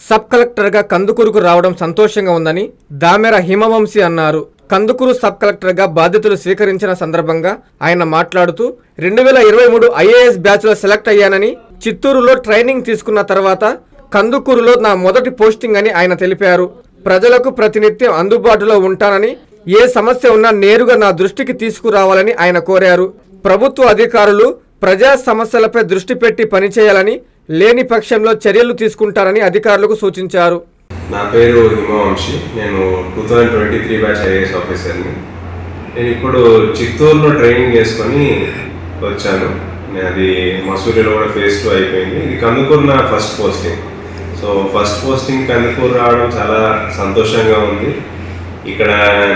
Sub కలెక్టర్గా కందుకూరుకు రావడం సంతోషంగా ఉందని దామెర హిమవంశీ అన్నారు. కందుకూరు సబ్ కలెక్టర్గా బాధ్యతలు స్వీకరించిన సందర్భంగా ఆయన మాట్లాడుతూ రెండు వేల ఇరవై మూడు ఐఏఎస్ బ్యాచ్లో సెలెక్ట్ అయ్యానని చిత్తూరులో ట్రైనింగ్ తీసుకున్న తర్వాత కందుకూరులో నా మొదటి పోస్టింగ్ అని ఆయన తెలిపారు. ప్రజలకు ప్రతినిత్యం అందుబాటులో ఉంటానని ఏ సమస్య ఉన్నా నేరుగా నా దృష్టికి తీసుకురావాలని ఆయన కోరారు. ప్రభుత్వ అధికారులు ప్రజా సమస్యలపై దృష్టి పెట్టి పనిచేయాలని లేని పక్షంలో చర్యలు తీసుకుంటారని అధికారులకు సూచించారు. నా పేరు హిమవంశి. నేను two thousand twenty three batch IAS ఆఫీసర్ని నేను ఇప్పుడు చిత్తూరులో ట్రైనింగ్ చేసుకొని వచ్చాను. నేను అది మసూరిలో కూడా ఫేస్ టూ అయిపోయింది. ఇది కందుకూరు నా first posting so first posting Kandukur రావడం చాలా సంతోషంగా ఉంది. ఇక్కడ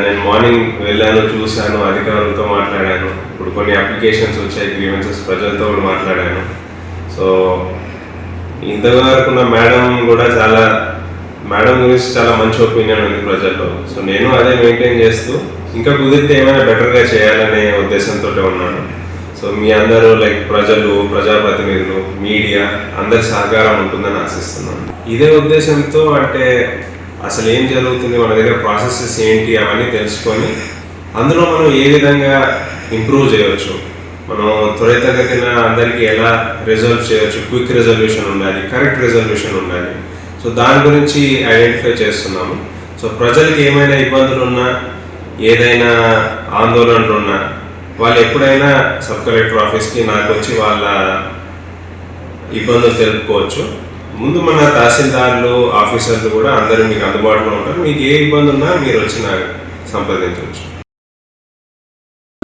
నేను మార్నింగ్ వెళ్ళాను చూశాను అధికారులతో మాట్లాడాను. ఇప్పుడు కొన్ని అప్లికేషన్స్ వచ్చాయి గ్రీవెన్సెస్ ప్రజలతో కూడా మాట్లాడాను. సో ఇంతవరకు నా మేడం కూడా చాలా మేడం గురించి చాలా మంచి ఒపీనియన్ ఉంది ప్రజల్లో. సో నేను అదే మెయింటైన్ చేస్తూ ఇంకా కుదిరితే ఏమైనా బెటర్గా చేయాలనే ఉద్దేశంతో ఉన్నాను. సో మీ అందరూ లైక్ ప్రజలు ప్రజాప్రతినిధులు మీడియా అందరి సహకారం ఉంటుందని ఆశిస్తున్నాను. ఇదే ఉద్దేశంతో అంటే అసలు ఏం జరుగుతుంది మన దగ్గర ప్రాసెసెస్ ఏంటి అవన్నీ తెలుసుకొని అందులో మనం ఏ విధంగా ఇంప్రూవ్ చేయవచ్చు మనం త్వరితగతిన అందరికీ ఎలా రిజల్వ్ చేయొచ్చు? క్విక్ రిజల్యూషన్ ఉండాలి కరెక్ట్ రిజల్యూషన్ ఉండాలి. సో దాని గురించి ఐడెంటిఫై చేస్తున్నాము. సో ప్రజలకి ఏమైనా ఇబ్బందులు ఉన్నా ఏదైనా ఆందోళనలు ఉన్నా వాళ్ళు ఎప్పుడైనా సబ్ కలెక్టర్ ఆఫీస్కి నాకు వచ్చి వాళ్ళ ఇబ్బందులు తెలుపుకోవచ్చు. ముందు మన తహసీల్దార్లు ఆఫీసర్లు కూడా అందరూ మీకు అందుబాటులో ఉంటారు. మీకు ఏ ఇబ్బంది ఉన్నా మీరు వచ్చి నాకు సంప్రదించవచ్చు.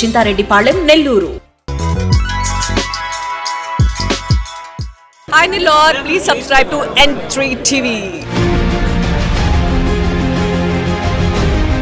Chintareddypalem Nellore Hi Nilor, please subscribe to N3 TV.